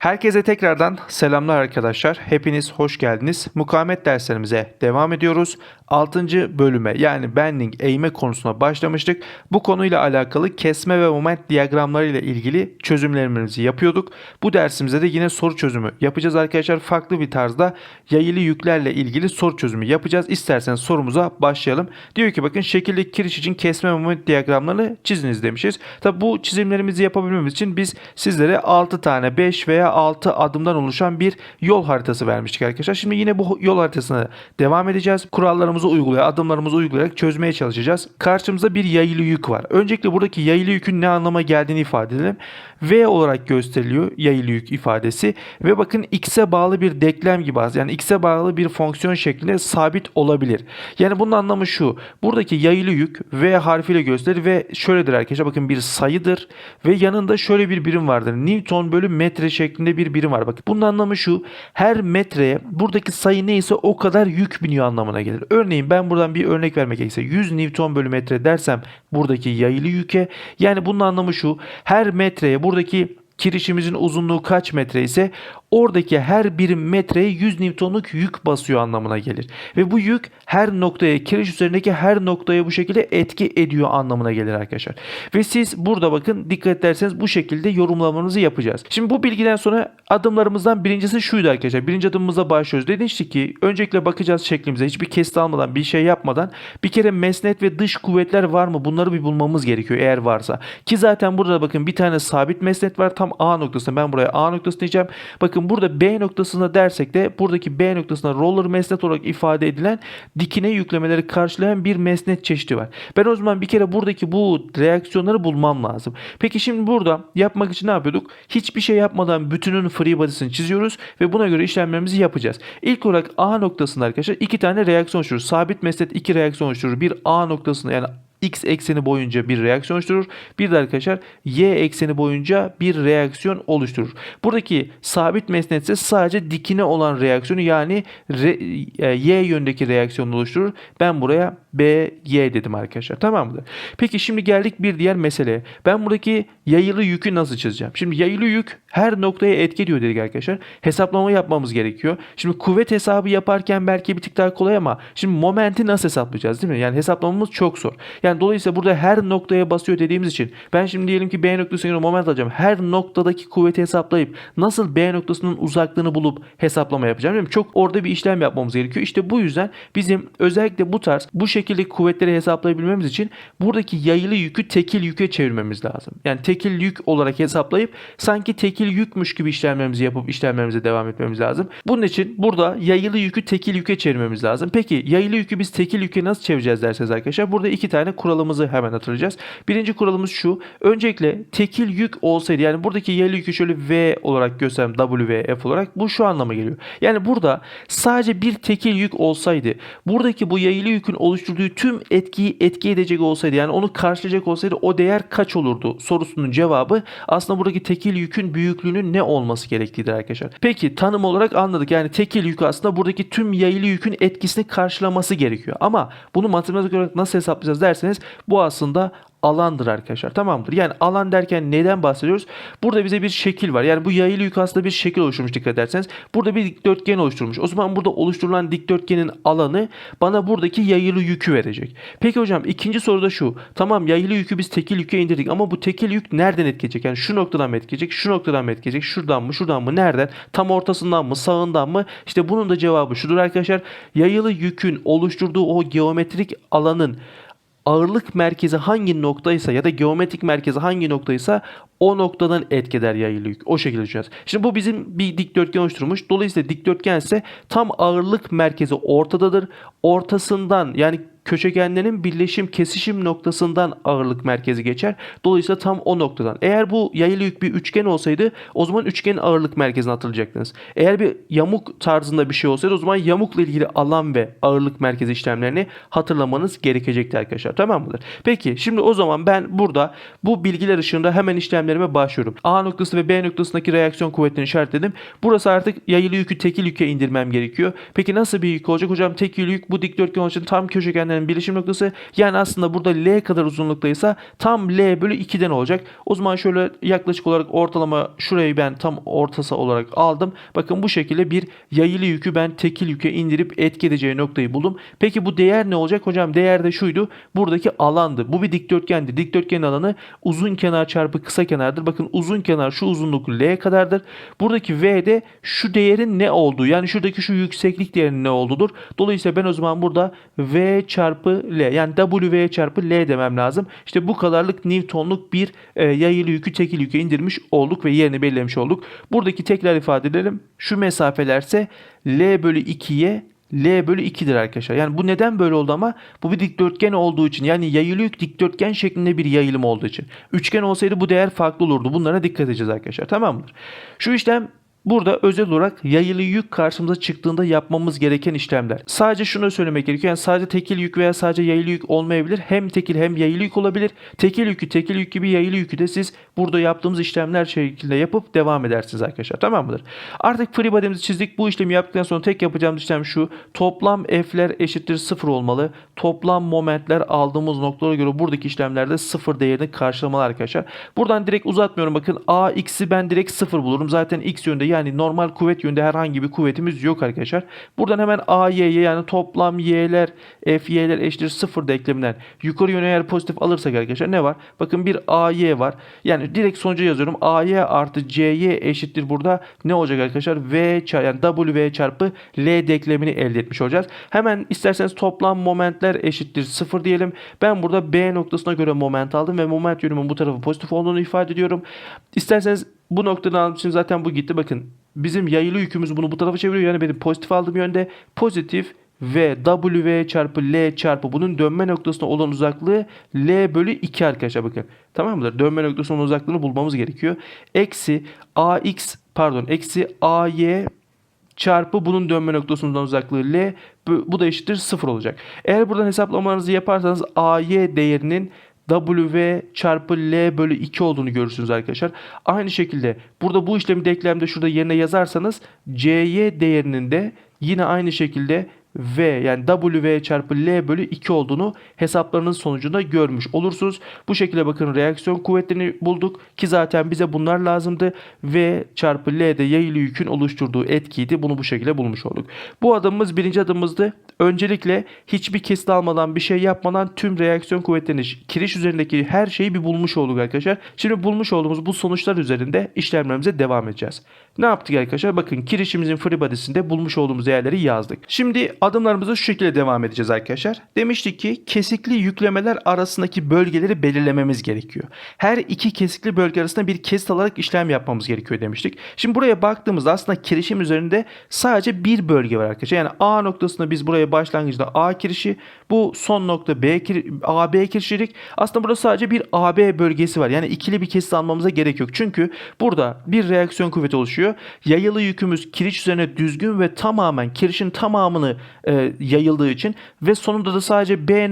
Herkese tekrardan selamlar arkadaşlar. Hepiniz hoş geldiniz. Mukavemet derslerimize devam ediyoruz. 6. bölüme yani bending eğme konusuna başlamıştık. Bu konuyla alakalı kesme ve moment diyagramları ile ilgili çözümlerimizi yapıyorduk. Bu dersimizde de yine soru çözümü yapacağız arkadaşlar. Farklı bir tarzda yayılı yüklerle ilgili soru çözümü yapacağız. İsterseniz sorumuza başlayalım. Diyor ki bakın şekildeki kiriş için kesme ve moment diyagramlarını çiziniz demişiz. Tabi bu çizimlerimizi yapabilmemiz için biz sizlere 6 tane 5 veya 6 adımdan oluşan bir yol haritası vermiştik arkadaşlar. Şimdi yine bu yol haritasına devam edeceğiz. Kurallarımızı uygulayarak, adımlarımızı uygulayarak çözmeye çalışacağız. Karşımızda bir yayılı yük var. Öncelikle buradaki yayılı yükün ne anlama geldiğini ifade edelim. V olarak gösteriliyor yayılı yük ifadesi ve bakın x'e bağlı bir denklem gibi az. Yani x'e bağlı bir fonksiyon şeklinde sabit olabilir. Yani bunun anlamı şu. Buradaki yayılı yük V harfiyle gösterilir ve şöyledir arkadaşlar. Bakın bir sayıdır ve yanında şöyle bir birim vardır. Newton bölü metre şeklinde bir birim var. Bakın bunun anlamı şu. Her metreye buradaki sayı neyse o kadar yük biniyor anlamına gelir. Örneğin ben buradan bir örnek vermek gerekirse 100 Newton bölü metre dersem buradaki yayılı yüke yani bunun anlamı şu. Her metreye buradaki kirişimizin uzunluğu kaç metre ise oradaki her birim metreye 100 Newton'luk yük basıyor anlamına gelir. Ve bu yük her noktaya, kiriş üzerindeki her noktaya bu şekilde etki ediyor anlamına gelir arkadaşlar. Ve siz burada bakın dikkat ederseniz bu şekilde yorumlamanızı yapacağız. Şimdi bu bilgiden sonra adımlarımızdan birincisi şuydu arkadaşlar. Birinci adımımıza başlıyoruz. Demiştik ki öncelikle bakacağız şeklimize hiçbir kesit almadan bir şey yapmadan bir kere mesnet ve dış kuvvetler var mı bunları bir bulmamız gerekiyor eğer varsa. Ki zaten burada bakın bir tane sabit mesnet var tam A noktasında ben buraya A noktası diyeceğim. Bakın burada B noktasında dersek de buradaki B noktasında roller mesnet olarak ifade edilen dikine yüklemeleri karşılayan bir mesnet çeşidi var. Ben o zaman bir kere buradaki bu reaksiyonları bulmam lazım. Peki şimdi burada yapmak için ne yapıyorduk? Hiçbir şey yapmadan bütünün free body'sini çiziyoruz ve buna göre işlemlerimizi yapacağız. İlk olarak A noktasında arkadaşlar iki tane reaksiyon oluşturur. Sabit mesnet iki reaksiyon oluşturur. Bir A noktasında yani x ekseni boyunca bir reaksiyon oluşturur. Bir de arkadaşlar y ekseni boyunca bir reaksiyon oluşturur. Buradaki sabit mesnet ise sadece dikine olan reaksiyonu yani re, e, y yöndeki reaksiyonu oluşturur. Ben buraya b y dedim arkadaşlar. Tamam mıdır? Peki şimdi geldik bir diğer meseleye. Ben buradaki yayılı yükü nasıl çizeceğim? Şimdi yayılı yük her noktaya etki ediyor dedik arkadaşlar. Hesaplama yapmamız gerekiyor. Şimdi kuvvet hesabı yaparken belki bir tık daha kolay ama şimdi momenti nasıl hesaplayacağız değil mi? Yani hesaplamamız çok zor. Yani dolayısıyla burada her noktaya basıyor dediğimiz için ben şimdi diyelim ki B noktasına göre moment alacağım. Her noktadaki kuvveti hesaplayıp nasıl B noktasının uzaklığını bulup hesaplama yapacağım. Değil mi? Çok orada bir işlem yapmamız gerekiyor. İşte bu yüzden bizim özellikle bu tarz bu şekilde kuvvetleri hesaplayabilmemiz için buradaki yayılı yükü tekil yüke çevirmemiz lazım. Yani tekil yük olarak hesaplayıp sanki tekil yükmüş gibi işlemlerimizi yapıp işlemlerimize devam etmemiz lazım. Bunun için burada yayılı yükü tekil yüke çevirmemiz lazım. Peki yayılı yükü biz tekil yüke nasıl çevireceğiz derseniz arkadaşlar burada iki tane kuralımızı hemen hatırlayacağız. Birinci kuralımız şu. Öncelikle tekil yük olsaydı yani buradaki yayılı yükü şöyle V olarak göstersem W ve F olarak bu şu anlama geliyor. Yani burada sadece bir tekil yük olsaydı buradaki bu yayılı yükün oluşturduğu tüm etkiyi etki edecek olsaydı yani onu karşılayacak olsaydı o değer kaç olurdu sorusunun cevabı aslında buradaki tekil yükün büyüklüğünün ne olması gerektiğidir arkadaşlar. Peki tanım olarak anladık. Yani tekil yük aslında buradaki tüm yayılı yükün etkisini karşılaması gerekiyor. Ama bunu matematik olarak nasıl hesaplayacağız derseniz bu aslında alandır arkadaşlar. Tamamdır. Yani alan derken neden bahsediyoruz? Burada bize bir şekil var. Yani bu yayılı yük aslında bir şekil oluşturmuş dikkat ederseniz. Burada bir dikdörtgen oluşturmuş. O zaman burada oluşturulan dikdörtgenin alanı bana buradaki yayılı yükü verecek. Peki hocam ikinci soruda şu. Tamam yayılı yükü biz tekil yüke indirdik ama bu tekil yük nereden etkileyecek? Yani şu noktadan mı etkileyecek? Şu noktadan mı etkileyecek? Şuradan mı? Şuradan mı? Nereden? Tam ortasından mı? Sağından mı? İşte bunun da cevabı şudur arkadaşlar. Yayılı yükün oluşturduğu o geometrik alanın ağırlık merkezi hangi noktaysa ya da geometrik merkezi hangi noktaysa o noktadan etkeder yayılı yük. O şekilde düşüneceğiz. Şimdi bu bizim bir dikdörtgen oluşturmuş. Dolayısıyla dikdörtgen ise tam ağırlık merkezi ortadadır. Ortasından yani köşegenlerin birleşim kesişim noktasından ağırlık merkezi geçer. Dolayısıyla tam o noktadan. Eğer bu yayılı yük bir üçgen olsaydı o zaman üçgenin ağırlık merkezine atılacaktınız. Eğer bir yamuk tarzında bir şey olsaydı o zaman yamukla ilgili alan ve ağırlık merkezi işlemlerini hatırlamanız gerekecekti arkadaşlar. Tamam mıdır? Peki şimdi o zaman ben burada bu bilgiler ışığında hemen işlemlerime başlıyorum. A noktası ve B noktasındaki reaksiyon kuvvetlerini işaretledim. Burası artık yayılı yükü tekil yüke indirmem gerekiyor. Peki nasıl bir yük olacak? Hocam tekil yük bu dikdörtgen için tam köşegen dikdörtgenlerin birleşim noktası. Yani aslında burada L kadar uzunluktaysa tam L bölü 2'den olacak. O zaman şöyle yaklaşık olarak ortalama şurayı ben tam ortası olarak aldım. Bakın bu şekilde bir yayılı yükü ben tekil yüke indirip etki edeceği noktayı buldum. Peki bu değer ne olacak? Hocam değer de şuydu. Buradaki alandı. Bu bir dikdörtgendi. Dikdörtgenin alanı uzun kenar çarpı kısa kenardır. Bakın uzun kenar şu uzunluk L kadardır. Buradaki V de şu değerin ne olduğu yani şuradaki şu yükseklik değerinin ne olduğudur. Dolayısıyla ben o zaman burada V çarpı L yani W çarpı L demem lazım. İşte bu kadarlık Newton'luk bir e, yayılı yükü tekil yüke indirmiş olduk ve yerini belirlemiş olduk. Buradaki tekrar ifade edelim. Şu mesafelerse L bölü 2'ye L bölü 2'dir arkadaşlar. Yani bu neden böyle oldu ama bu bir dikdörtgen olduğu için yani yayılı yük dikdörtgen şeklinde bir yayılım olduğu için. Üçgen olsaydı bu değer farklı olurdu. Bunlara dikkat edeceğiz arkadaşlar. Tamam mıdır? Şu işlem Burada özel olarak yayılı yük karşımıza çıktığında yapmamız gereken işlemler. Sadece şunu söylemek gerekiyor. Yani sadece tekil yük veya sadece yayılı yük olmayabilir. Hem tekil hem yayılı yük olabilir. Tekil yükü tekil yük gibi yayılı yükü de siz burada yaptığımız işlemler şekilde yapıp devam edersiniz arkadaşlar. Tamam mıdır? Artık free body'mizi çizdik. Bu işlemi yaptıktan sonra tek yapacağımız işlem şu. Toplam F'ler eşittir 0 olmalı. Toplam momentler aldığımız noktalara göre buradaki işlemlerde 0 değerini karşılamalı arkadaşlar. Buradan direkt uzatmıyorum. Bakın AX'i ben direkt 0 bulurum. Zaten X yönde yani normal kuvvet yönde herhangi bir kuvvetimiz yok arkadaşlar. Buradan hemen AY'ye yani toplam Y'ler FY'ler eşittir 0 denkleminden yukarı yöne eğer pozitif alırsak arkadaşlar ne var? Bakın bir AY var. Yani direkt sonuca yazıyorum. AY artı CY eşittir burada ne olacak arkadaşlar? V çarpı yani W çarpı L denklemini elde etmiş olacağız. Hemen isterseniz toplam momentler eşittir 0 diyelim. Ben burada B noktasına göre moment aldım ve moment yönümün bu tarafı pozitif olduğunu ifade ediyorum. İsterseniz bu noktadan aldığım için zaten bu gitti. Bakın bizim yayılı yükümüz bunu bu tarafa çeviriyor. Yani benim pozitif aldığım yönde pozitif v w çarpı l çarpı bunun dönme noktasına olan uzaklığı l bölü 2 arkadaşlar bakın. Tamam mıdır? Dönme noktasının uzaklığını bulmamız gerekiyor. Eksi ax pardon eksi ay çarpı bunun dönme noktasından uzaklığı L. Bu da eşittir 0 olacak. Eğer buradan hesaplamalarınızı yaparsanız AY değerinin W çarpı L bölü 2 olduğunu görürsünüz arkadaşlar. Aynı şekilde burada bu işlemi denklemde şurada yerine yazarsanız CY değerinin de yine aynı şekilde V yani W çarpı L bölü 2 olduğunu hesaplarının sonucunda görmüş olursunuz. Bu şekilde bakın reaksiyon kuvvetlerini bulduk ki zaten bize bunlar lazımdı. V çarpı L'de yayılı yükün oluşturduğu etkiydi. Bunu bu şekilde bulmuş olduk. Bu adımımız birinci adımımızdı. Öncelikle hiçbir kesit almadan bir şey yapmadan tüm reaksiyon kuvvetlerini kiriş üzerindeki her şeyi bir bulmuş olduk arkadaşlar. Şimdi bulmuş olduğumuz bu sonuçlar üzerinde işlemlerimize devam edeceğiz. Ne yaptık arkadaşlar? Bakın kirişimizin free body'sinde bulmuş olduğumuz değerleri yazdık. Şimdi adımlarımıza şu şekilde devam edeceğiz arkadaşlar. Demiştik ki kesikli yüklemeler arasındaki bölgeleri belirlememiz gerekiyor. Her iki kesikli bölge arasında bir kesit alarak işlem yapmamız gerekiyor demiştik. Şimdi buraya baktığımızda aslında kirişim üzerinde sadece bir bölge var arkadaşlar. Yani A noktasında biz buraya başlangıçta A kirişi, bu son nokta B kir AB kirişilik. Aslında burada sadece bir AB bölgesi var. Yani ikili bir kesit almamıza gerek yok. Çünkü burada bir reaksiyon kuvveti oluşuyor. Yayılı yükümüz kiriş üzerine düzgün ve tamamen kirişin tamamını e, yayıldığı için ve sonunda da sadece B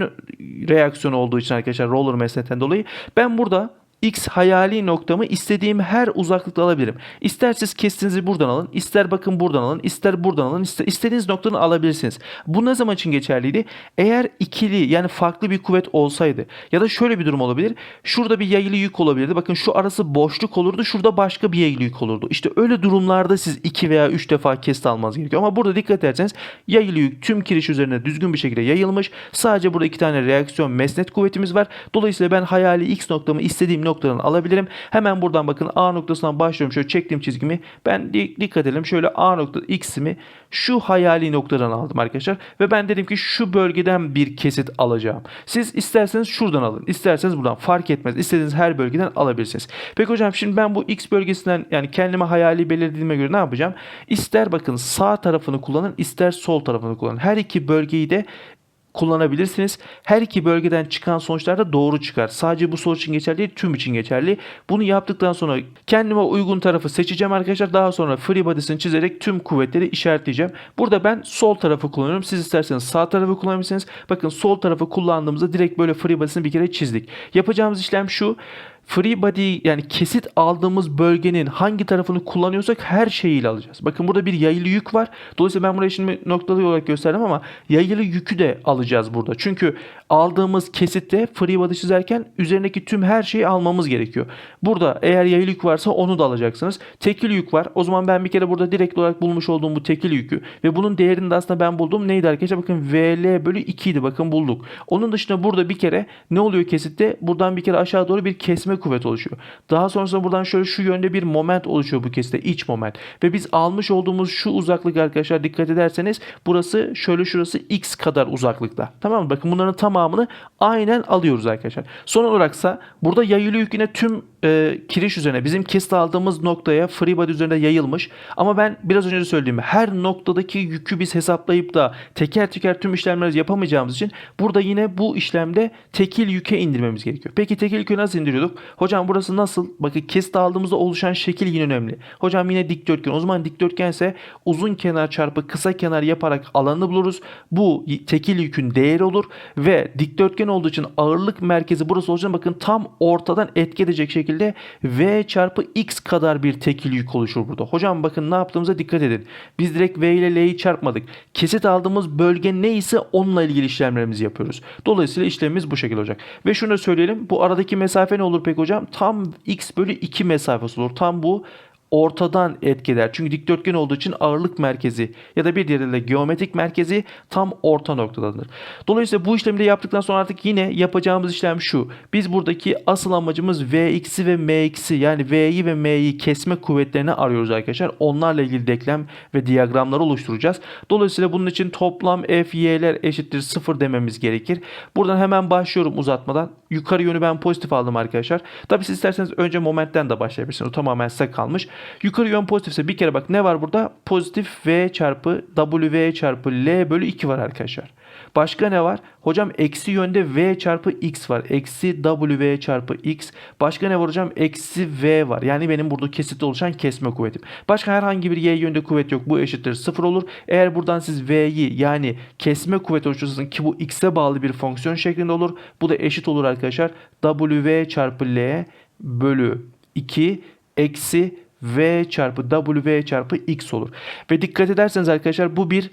reaksiyonu olduğu için arkadaşlar roller mesneten dolayı. Ben burada X hayali noktamı istediğim her uzaklıkta alabilirim. İster siz kestinizi buradan alın, ister bakın buradan alın, ister buradan alın, ister istediğiniz noktadan alabilirsiniz. Bu ne zaman için geçerliydi? Eğer ikili yani farklı bir kuvvet olsaydı ya da şöyle bir durum olabilir. Şurada bir yayılı yük olabilirdi. Bakın şu arası boşluk olurdu. Şurada başka bir yayılı yük olurdu. İşte öyle durumlarda siz iki veya üç defa kest almanız gerekiyor. Ama burada dikkat ederseniz yayılı yük tüm kiriş üzerine düzgün bir şekilde yayılmış. Sadece burada iki tane reaksiyon mesnet kuvvetimiz var. Dolayısıyla ben hayali x noktamı istediğim noktadan alabilirim. Hemen buradan bakın A noktasından başlıyorum. Şöyle çektiğim çizgimi. Ben dikkat edelim. Şöyle A nokta x'imi şu hayali noktadan aldım arkadaşlar. Ve ben dedim ki şu bölgeden bir kesit alacağım. Siz isterseniz şuradan alın. isterseniz buradan fark etmez. İstediğiniz her bölgeden alabilirsiniz. Peki hocam şimdi ben bu x bölgesinden yani kendime hayali belirlediğime göre ne yapacağım? İster bakın sağ tarafını kullanın ister sol tarafını kullanın. Her iki bölgeyi de kullanabilirsiniz. Her iki bölgeden çıkan sonuçlar da doğru çıkar. Sadece bu sonuç için geçerli değil, tüm için geçerli. Bunu yaptıktan sonra kendime uygun tarafı seçeceğim arkadaşlar. Daha sonra free body'sini çizerek tüm kuvvetleri işaretleyeceğim. Burada ben sol tarafı kullanıyorum. Siz isterseniz sağ tarafı kullanabilirsiniz. Bakın sol tarafı kullandığımızda direkt böyle free body'sini bir kere çizdik. Yapacağımız işlem şu. Free body yani kesit aldığımız bölgenin hangi tarafını kullanıyorsak her şeyiyle alacağız. Bakın burada bir yayılı yük var. Dolayısıyla ben buraya şimdi noktalı olarak gösterdim ama yayılı yükü de alacağız burada. Çünkü aldığımız kesitte free body çizerken üzerindeki tüm her şeyi almamız gerekiyor. Burada eğer yayılı yük varsa onu da alacaksınız. Tekil yük var. O zaman ben bir kere burada direkt olarak bulmuş olduğum bu tekil yükü ve bunun değerini de aslında ben buldum. Neydi arkadaşlar? Bakın VL bölü 2 idi. Bakın bulduk. Onun dışında burada bir kere ne oluyor kesitte? Buradan bir kere aşağı doğru bir kesme kuvvet oluşuyor. Daha sonrasında buradan şöyle şu yönde bir moment oluşuyor bu kesitte. iç moment. Ve biz almış olduğumuz şu uzaklık arkadaşlar dikkat ederseniz burası şöyle şurası x kadar uzaklıkta. Tamam mı? Bakın bunların tamamını aynen alıyoruz arkadaşlar. Son olaraksa burada yayılı yük yine tüm e, kiriş üzerine bizim kesit aldığımız noktaya free body üzerinde yayılmış. Ama ben biraz önce de söylediğim her noktadaki yükü biz hesaplayıp da teker teker tüm işlemleri yapamayacağımız için burada yine bu işlemde tekil yüke indirmemiz gerekiyor. Peki tekil yüke nasıl indiriyorduk? Hocam burası nasıl? Bakın kesit aldığımızda oluşan şekil yine önemli. Hocam yine dikdörtgen. O zaman dikdörtgense uzun kenar çarpı kısa kenar yaparak alanını buluruz. Bu tekil yükün değeri olur ve dikdörtgen olduğu için ağırlık merkezi burası olacak. Bakın tam ortadan etki edecek şekilde V çarpı X kadar bir tekil yük oluşur burada. Hocam bakın ne yaptığımıza dikkat edin. Biz direkt V ile L'yi çarpmadık. Kesit aldığımız bölge neyse onunla ilgili işlemlerimizi yapıyoruz. Dolayısıyla işlemimiz bu şekilde olacak. Ve şunu da söyleyelim. Bu aradaki mesafe ne olur peki hocam? Tam X bölü 2 mesafesi olur. Tam bu ortadan etkiler. Çünkü dikdörtgen olduğu için ağırlık merkezi ya da bir diğeriyle geometrik merkezi tam orta noktadadır. Dolayısıyla bu işlemi de yaptıktan sonra artık yine yapacağımız işlem şu. Biz buradaki asıl amacımız Vx'i ve Mx'i yani V'yi ve M'yi kesme kuvvetlerini arıyoruz arkadaşlar. Onlarla ilgili denklem ve diyagramları oluşturacağız. Dolayısıyla bunun için toplam f y'ler eşittir 0 dememiz gerekir. Buradan hemen başlıyorum uzatmadan. Yukarı yönü ben pozitif aldım arkadaşlar. Tabi siz isterseniz önce momentten de başlayabilirsiniz. O tamamen size kalmış. Yukarı yön pozitifse bir kere bak ne var burada? Pozitif V çarpı W çarpı L bölü 2 var arkadaşlar. Başka ne var? Hocam eksi yönde V çarpı X var. Eksi W çarpı X. Başka ne var hocam? Eksi V var. Yani benim burada kesitte oluşan kesme kuvvetim. Başka herhangi bir Y yönde kuvvet yok. Bu eşittir 0 olur. Eğer buradan siz V'yi yani kesme kuvveti oluşturursanız ki bu X'e bağlı bir fonksiyon şeklinde olur. Bu da eşit olur arkadaşlar. W çarpı L bölü 2 eksi v çarpı w çarpı x olur. Ve dikkat ederseniz arkadaşlar bu bir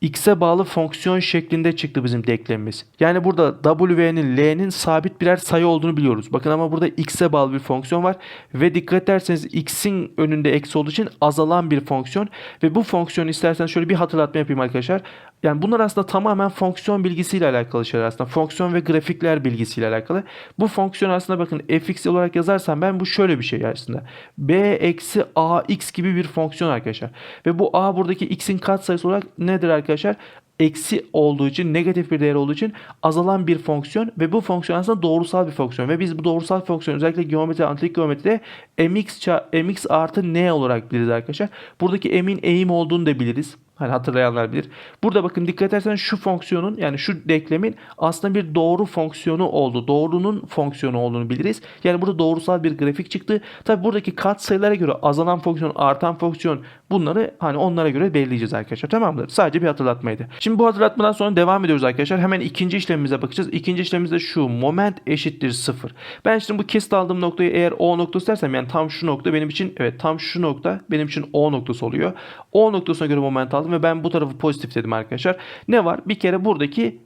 x'e bağlı fonksiyon şeklinde çıktı bizim denklemimiz. Yani burada w'nin l'nin sabit birer sayı olduğunu biliyoruz. Bakın ama burada x'e bağlı bir fonksiyon var ve dikkat ederseniz x'in önünde eksi olduğu için azalan bir fonksiyon ve bu fonksiyonu isterseniz şöyle bir hatırlatma yapayım arkadaşlar. Yani bunlar aslında tamamen fonksiyon bilgisiyle alakalı şeyler aslında. Fonksiyon ve grafikler bilgisiyle alakalı. Bu fonksiyon aslında bakın fx olarak yazarsam ben bu şöyle bir şey aslında. b eksi ax gibi bir fonksiyon arkadaşlar. Ve bu a buradaki x'in katsayısı olarak nedir arkadaşlar? eksi olduğu için negatif bir değer olduğu için azalan bir fonksiyon ve bu fonksiyon aslında doğrusal bir fonksiyon ve biz bu doğrusal fonksiyonu özellikle geometri, analitik geometride mx, mx artı n olarak biliriz arkadaşlar. Buradaki m'in eğim olduğunu da biliriz. Hani hatırlayanlar bilir. Burada bakın dikkat edersen şu fonksiyonun yani şu denklemin aslında bir doğru fonksiyonu oldu. Doğrunun fonksiyonu olduğunu biliriz. Yani burada doğrusal bir grafik çıktı. Tabi buradaki kat sayılara göre azalan fonksiyon, artan fonksiyon bunları hani onlara göre belirleyeceğiz arkadaşlar. Tamamdır. Sadece bir hatırlatmaydı. Şimdi bu hatırlatmadan sonra devam ediyoruz arkadaşlar. Hemen ikinci işlemimize bakacağız. İkinci işlemimiz de şu. Moment eşittir 0. Ben şimdi bu kesit aldığım noktayı eğer O noktası dersem yani tam şu nokta benim için evet tam şu nokta benim için O noktası oluyor. O noktasına göre moment aldım ve ben bu tarafı pozitif dedim arkadaşlar. Ne var? Bir kere buradaki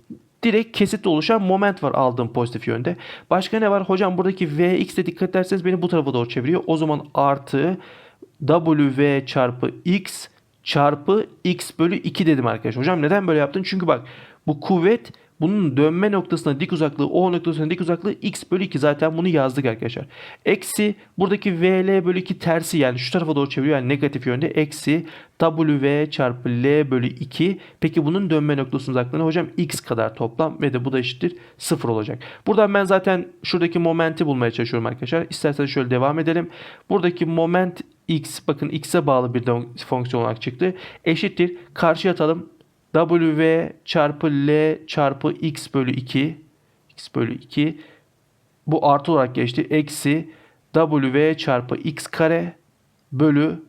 direkt kesitle oluşan moment var aldığım pozitif yönde. Başka ne var? Hocam buradaki Vx'e dikkat ederseniz beni bu tarafa doğru çeviriyor. O zaman artı W çarpı X çarpı X bölü 2 dedim arkadaşlar. Hocam neden böyle yaptın? Çünkü bak bu kuvvet bunun dönme noktasına dik uzaklığı O noktasına dik uzaklığı x bölü 2 zaten bunu yazdık arkadaşlar. Eksi buradaki VL bölü 2 tersi yani şu tarafa doğru çeviriyor yani negatif yönde eksi W çarpı L bölü 2. Peki bunun dönme noktasının uzaklığını hocam x kadar toplam ve de bu da eşittir 0 olacak. Buradan ben zaten şuradaki momenti bulmaya çalışıyorum arkadaşlar. İsterseniz şöyle devam edelim. Buradaki moment x bakın x'e bağlı bir fonksiyon olarak çıktı. Eşittir. Karşıya atalım w çarpı l çarpı x bölü 2 x bölü 2 bu artı olarak geçti. Eksi w çarpı x kare bölü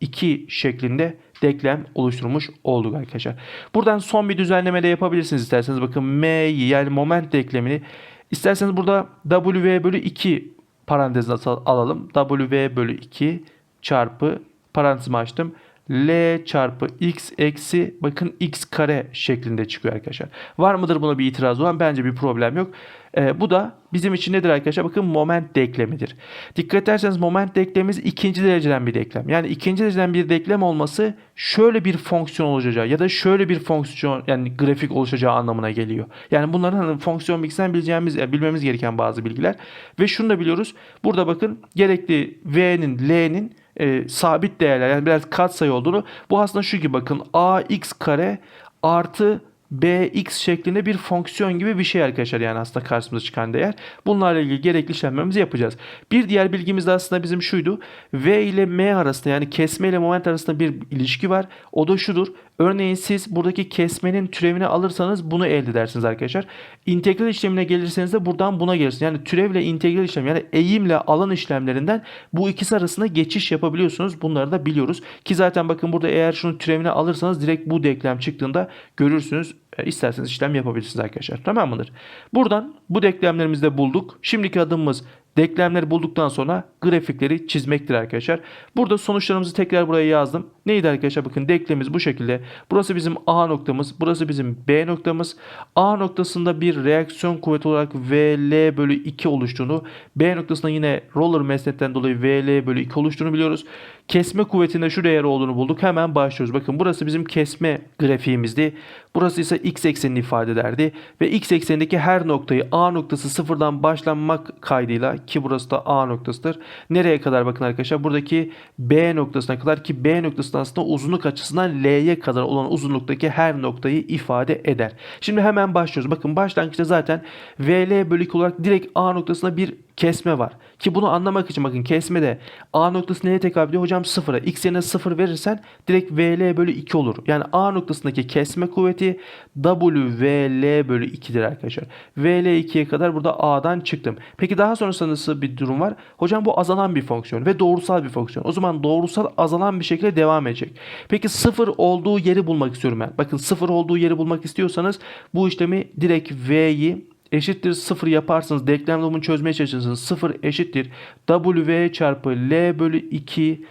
2 şeklinde denklem oluşturmuş olduk arkadaşlar. Buradan son bir düzenleme de yapabilirsiniz isterseniz. Bakın m'yi yani moment denklemini isterseniz burada w bölü 2 parantezine al- alalım. W bölü 2 çarpı parantezimi açtım. L çarpı x eksi bakın x kare şeklinde çıkıyor arkadaşlar. Var mıdır buna bir itiraz olan? Bence bir problem yok. Ee, bu da bizim için nedir arkadaşlar? Bakın moment denklemidir. Dikkat ederseniz moment denklemimiz ikinci dereceden bir denklem. Yani ikinci dereceden bir denklem olması şöyle bir fonksiyon olacağı ya da şöyle bir fonksiyon yani grafik oluşacağı anlamına geliyor. Yani bunların hani fonksiyon bilgisinden bileceğimiz, yani bilmemiz gereken bazı bilgiler. Ve şunu da biliyoruz. Burada bakın gerekli V'nin, L'nin e, sabit değerler yani biraz katsayı olduğunu bu aslında şu gibi bakın ax kare artı bx şeklinde bir fonksiyon gibi bir şey arkadaşlar yani aslında karşımıza çıkan değer. Bunlarla ilgili gerekli işlemlerimizi yapacağız. Bir diğer bilgimiz de aslında bizim şuydu. V ile M arasında yani kesme ile moment arasında bir ilişki var. O da şudur. Örneğin siz buradaki kesmenin türevini alırsanız bunu elde edersiniz arkadaşlar. İntegral işlemine gelirseniz de buradan buna gelirsiniz. Yani türevle integral işlem yani eğimle alan işlemlerinden bu ikisi arasında geçiş yapabiliyorsunuz. Bunları da biliyoruz. Ki zaten bakın burada eğer şunun türevini alırsanız direkt bu denklem çıktığında görürsünüz. E, İsterseniz işlem yapabilirsiniz arkadaşlar. Tamam mıdır? Buradan bu denklemlerimizi de bulduk. Şimdiki adımımız denklemleri bulduktan sonra grafikleri çizmektir arkadaşlar. Burada sonuçlarımızı tekrar buraya yazdım. Neydi arkadaşlar? Bakın denklemimiz bu şekilde. Burası bizim A noktamız. Burası bizim B noktamız. A noktasında bir reaksiyon kuvveti olarak VL bölü 2 oluştuğunu, B noktasında yine roller mesnetten dolayı VL bölü 2 oluştuğunu biliyoruz. Kesme kuvvetinde şu değer olduğunu bulduk. Hemen başlıyoruz. Bakın burası bizim kesme grafiğimizdi. Burası ise x eksenini ifade ederdi. Ve x eksenindeki her noktayı A noktası sıfırdan başlanmak kaydıyla ki burası da A noktasıdır. Nereye kadar bakın arkadaşlar? Buradaki B noktasına kadar ki B noktasının aslında uzunluk açısından L'ye kadar olan uzunluktaki her noktayı ifade eder. Şimdi hemen başlıyoruz. Bakın başlangıçta zaten VL bölü 2 olarak direkt A noktasına bir kesme var. Ki bunu anlamak için bakın kesmede A noktası neye tekabül ediyor? Hocam sıfıra. X yerine sıfır verirsen direkt VL bölü 2 olur. Yani A noktasındaki kesme kuvveti WVL bölü 2'dir arkadaşlar. VL 2'ye kadar burada A'dan çıktım. Peki daha sonrasında nasıl bir durum var? Hocam bu azalan bir fonksiyon ve doğrusal bir fonksiyon. O zaman doğrusal azalan bir şekilde devam edecek. Peki sıfır olduğu yeri bulmak istiyorum ben. Bakın sıfır olduğu yeri bulmak istiyorsanız bu işlemi direkt V'yi eşittir 0 yaparsınız. Denklem durumunu çözmeye çalışırsınız. 0 eşittir W çarpı L bölü 2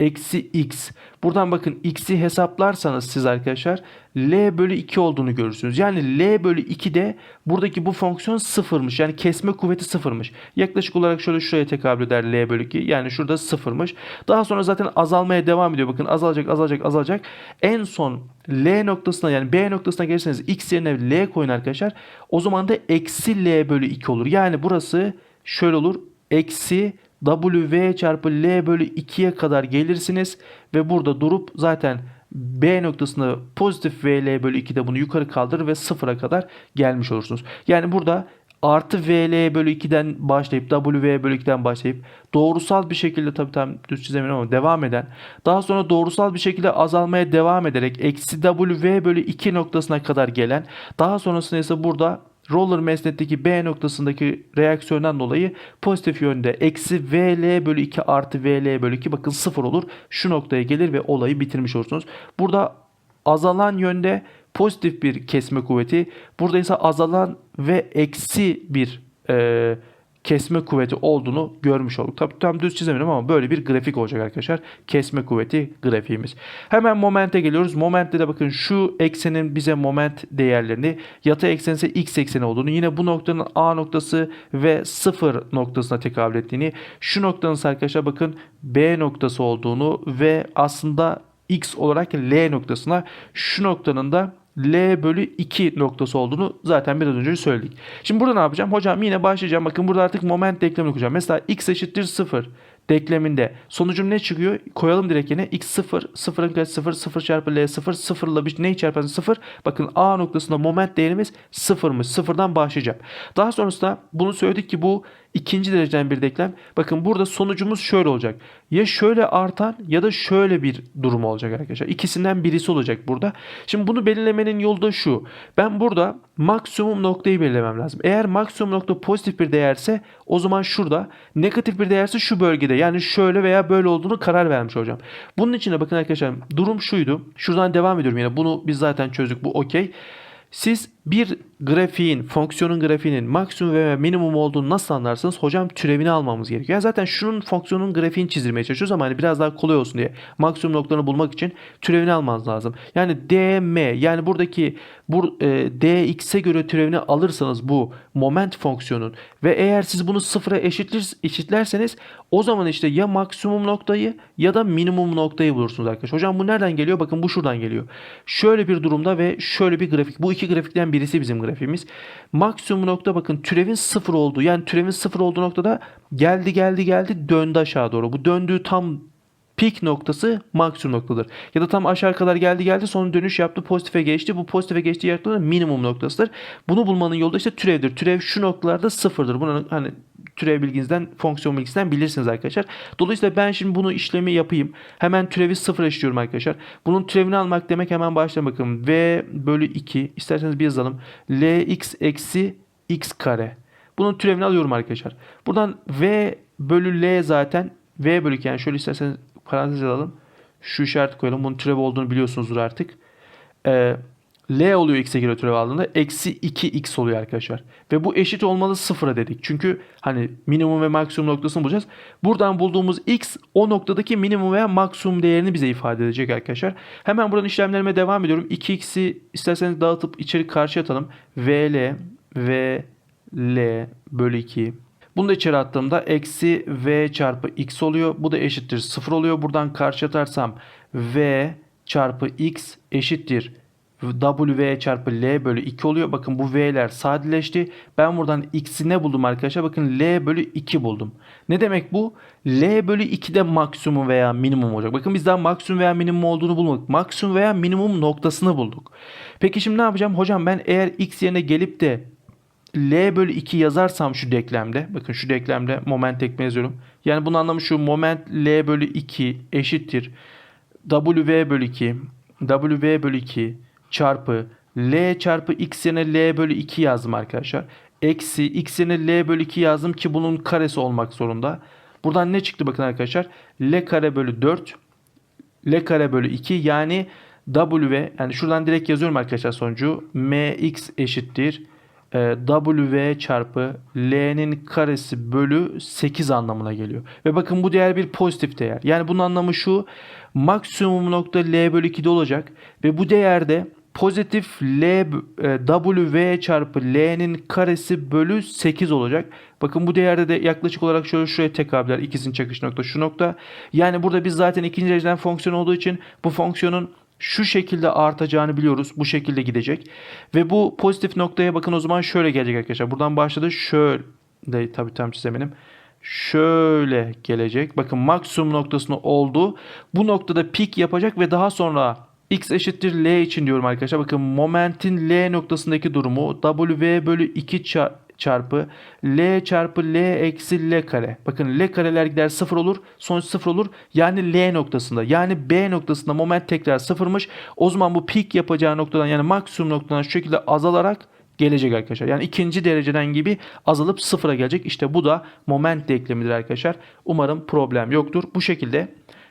eksi x. Buradan bakın x'i hesaplarsanız siz arkadaşlar L bölü 2 olduğunu görürsünüz. Yani L bölü 2 de buradaki bu fonksiyon sıfırmış. Yani kesme kuvveti sıfırmış. Yaklaşık olarak şöyle şuraya tekabül eder L bölü 2. Yani şurada sıfırmış. Daha sonra zaten azalmaya devam ediyor. Bakın azalacak azalacak azalacak. En son L noktasına yani B noktasına gelirseniz x yerine L koyun arkadaşlar. O zaman da eksi L bölü 2 olur. Yani burası şöyle olur. Eksi W çarpı L bölü 2'ye kadar gelirsiniz ve burada durup zaten B noktasında pozitif VL bölü 2'de bunu yukarı kaldırır ve sıfıra kadar gelmiş olursunuz. Yani burada artı VL bölü 2'den başlayıp WV bölü 2'den başlayıp doğrusal bir şekilde tabii tam düz çizemiyorum ama devam eden daha sonra doğrusal bir şekilde azalmaya devam ederek eksi WV bölü 2 noktasına kadar gelen daha sonrasında ise burada roller mesnetteki B noktasındaki reaksiyondan dolayı pozitif yönde eksi VL bölü 2 artı VL bölü 2 bakın 0 olur. Şu noktaya gelir ve olayı bitirmiş olursunuz. Burada azalan yönde pozitif bir kesme kuvveti. Burada ise azalan ve eksi bir e, kesme kuvveti olduğunu görmüş olduk. Tabii tam düz çizemiyorum ama böyle bir grafik olacak arkadaşlar. Kesme kuvveti grafiğimiz. Hemen momente geliyoruz. Momentte de bakın şu eksenin bize moment değerlerini yatay eksen ise x ekseni olduğunu yine bu noktanın A noktası ve 0 noktasına tekabül ettiğini şu noktanın arkadaşlar bakın B noktası olduğunu ve aslında x olarak L noktasına şu noktanın da L bölü 2 noktası olduğunu zaten biraz önce söyledik. Şimdi burada ne yapacağım? Hocam yine başlayacağım. Bakın burada artık moment denklemini kuracağım. Mesela x eşittir 0 denkleminde sonucum ne çıkıyor? Koyalım direkt yine x 0, 0'ın karesi 0, 0 çarpı L 0, 0 ile bir neyi çarparsa 0. Bakın A noktasında moment değerimiz 0'mış. 0'dan başlayacağım. Daha sonrasında bunu söyledik ki bu ikinci dereceden bir denklem. Bakın burada sonucumuz şöyle olacak. Ya şöyle artan ya da şöyle bir durum olacak arkadaşlar. İkisinden birisi olacak burada. Şimdi bunu belirlemenin yolu da şu. Ben burada maksimum noktayı belirlemem lazım. Eğer maksimum nokta pozitif bir değerse o zaman şurada. Negatif bir değerse şu bölgede. Yani şöyle veya böyle olduğunu karar vermiş olacağım. Bunun için de bakın arkadaşlar durum şuydu. Şuradan devam ediyorum yine. Bunu biz zaten çözdük. Bu okey. Siz bir grafiğin, fonksiyonun grafiğinin maksimum ve minimum olduğunu nasıl anlarsınız? Hocam türevini almamız gerekiyor. Yani zaten şunun fonksiyonun grafiğini çizdirmeye çalışıyoruz ama hani biraz daha kolay olsun diye maksimum noktalarını bulmak için türevini almanız lazım. Yani dm yani buradaki bu e, dx'e göre türevini alırsanız bu moment fonksiyonun ve eğer siz bunu sıfıra eşitler, eşitlerseniz o zaman işte ya maksimum noktayı ya da minimum noktayı bulursunuz arkadaşlar. Hocam bu nereden geliyor? Bakın bu şuradan geliyor. Şöyle bir durumda ve şöyle bir grafik. Bu iki grafikten birisi bizim grafiğimiz. Maksimum nokta bakın türevin sıfır olduğu yani türevin sıfır olduğu noktada geldi geldi geldi döndü aşağı doğru. Bu döndüğü tam Peak noktası maksimum noktadır. Ya da tam aşağı kadar geldi geldi sonra dönüş yaptı pozitife geçti. Bu pozitife geçtiği yer minimum noktasıdır. Bunu bulmanın yolu işte türevdir. Türev şu noktalarda sıfırdır. Bunu hani türev bilginizden, fonksiyon bilgisinden bilirsiniz arkadaşlar. Dolayısıyla ben şimdi bunu işlemi yapayım. Hemen türevi sıfır eşliyorum arkadaşlar. Bunun türevini almak demek hemen başlayalım bakın. V bölü 2 isterseniz bir yazalım. Lx eksi x kare. Bunun türevini alıyorum arkadaşlar. Buradan V bölü L zaten V bölü 2 yani şöyle isterseniz parantez alalım. Şu işareti koyalım. Bunun türev olduğunu biliyorsunuzdur artık. Ee, L oluyor x'e göre türev aldığında. Eksi 2x oluyor arkadaşlar. Ve bu eşit olmalı sıfıra dedik. Çünkü hani minimum ve maksimum noktasını bulacağız. Buradan bulduğumuz x o noktadaki minimum veya maksimum değerini bize ifade edecek arkadaşlar. Hemen buradan işlemlerime devam ediyorum. 2x'i isterseniz dağıtıp içeri karşı atalım. VL v L bölü 2 bunu da içeri attığımda eksi v çarpı x oluyor. Bu da eşittir 0 oluyor. Buradan karşı atarsam v çarpı x eşittir w çarpı l bölü 2 oluyor. Bakın bu v'ler sadeleşti. Ben buradan x'i ne buldum arkadaşlar? Bakın l bölü 2 buldum. Ne demek bu? l bölü 2 de maksimum veya minimum olacak. Bakın biz daha maksimum veya minimum olduğunu bulmadık. Maksimum veya minimum noktasını bulduk. Peki şimdi ne yapacağım? Hocam ben eğer x yerine gelip de L bölü 2 yazarsam şu denklemde bakın şu denklemde moment tekme yazıyorum. Yani bunun anlamı şu moment L bölü 2 eşittir W bölü 2 W bölü 2 çarpı L çarpı X yerine L bölü 2 yazdım arkadaşlar. Eksi X yerine L bölü 2 yazdım ki bunun karesi olmak zorunda. Buradan ne çıktı bakın arkadaşlar. L kare bölü 4 L kare bölü 2 yani W yani şuradan direkt yazıyorum arkadaşlar sonucu. Mx eşittir w çarpı l'nin karesi bölü 8 anlamına geliyor. Ve bakın bu değer bir pozitif değer. Yani bunun anlamı şu maksimum nokta l bölü 2'de olacak ve bu değerde pozitif l e, w çarpı l'nin karesi bölü 8 olacak. Bakın bu değerde de yaklaşık olarak şöyle şuraya tekabül eder. İkisinin çakış nokta şu nokta. Yani burada biz zaten ikinci dereceden fonksiyon olduğu için bu fonksiyonun şu şekilde artacağını biliyoruz. Bu şekilde gidecek. Ve bu pozitif noktaya bakın o zaman şöyle gelecek arkadaşlar. Buradan başladı. Şöyle tabii tam çizemedim. Şöyle gelecek. Bakın maksimum noktasını oldu. Bu noktada pik yapacak ve daha sonra x eşittir l için diyorum arkadaşlar. Bakın momentin l noktasındaki durumu w bölü 2 çarpı çarpı L çarpı L eksi L kare. Bakın L kareler gider 0 olur. Sonuç 0 olur. Yani L noktasında yani B noktasında moment tekrar sıfırmış. O zaman bu pik yapacağı noktadan yani maksimum noktadan şu şekilde azalarak gelecek arkadaşlar. Yani ikinci dereceden gibi azalıp sıfıra gelecek. İşte bu da moment denklemidir arkadaşlar. Umarım problem yoktur. Bu şekilde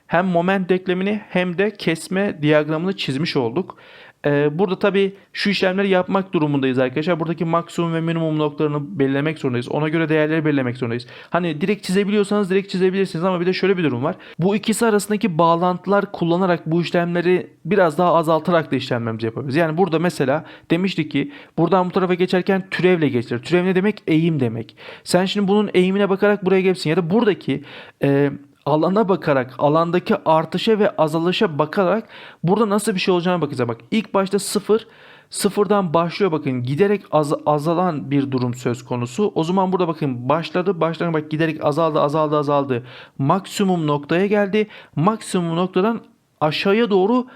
hem moment denklemini hem de kesme diyagramını çizmiş olduk. Ee, burada tabii şu işlemleri yapmak durumundayız arkadaşlar. Buradaki maksimum ve minimum noktalarını belirlemek zorundayız. Ona göre değerleri belirlemek zorundayız. Hani direkt çizebiliyorsanız direkt çizebilirsiniz ama bir de şöyle bir durum var. Bu ikisi arasındaki bağlantılar kullanarak bu işlemleri biraz daha azaltarak da işlemlerimizi yapabiliriz. Yani burada mesela demiştik ki buradan bu tarafa geçerken türevle geçilir. Türev ne demek? Eğim demek. Sen şimdi bunun eğimine bakarak buraya gelsin ya da buradaki e, alana bakarak, alandaki artışa ve azalışa bakarak burada nasıl bir şey olacağına bakacağız. Bak ilk başta sıfır, sıfırdan başlıyor bakın giderek az, azalan bir durum söz konusu. O zaman burada bakın başladı, başlarına bak giderek azaldı, azaldı, azaldı. Maksimum noktaya geldi. Maksimum noktadan aşağıya doğru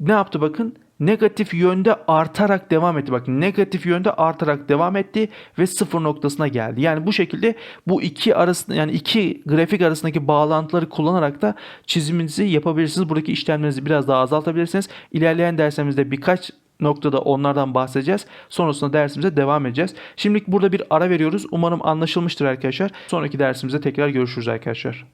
ne yaptı bakın? Negatif yönde artarak devam etti. Bakın negatif yönde artarak devam etti ve sıfır noktasına geldi. Yani bu şekilde bu iki arasında yani iki grafik arasındaki bağlantıları kullanarak da çiziminizi yapabilirsiniz. Buradaki işlemlerinizi biraz daha azaltabilirsiniz. İlerleyen dersimizde birkaç noktada onlardan bahsedeceğiz. Sonrasında dersimize devam edeceğiz. Şimdilik burada bir ara veriyoruz. Umarım anlaşılmıştır arkadaşlar. Sonraki dersimizde tekrar görüşürüz arkadaşlar.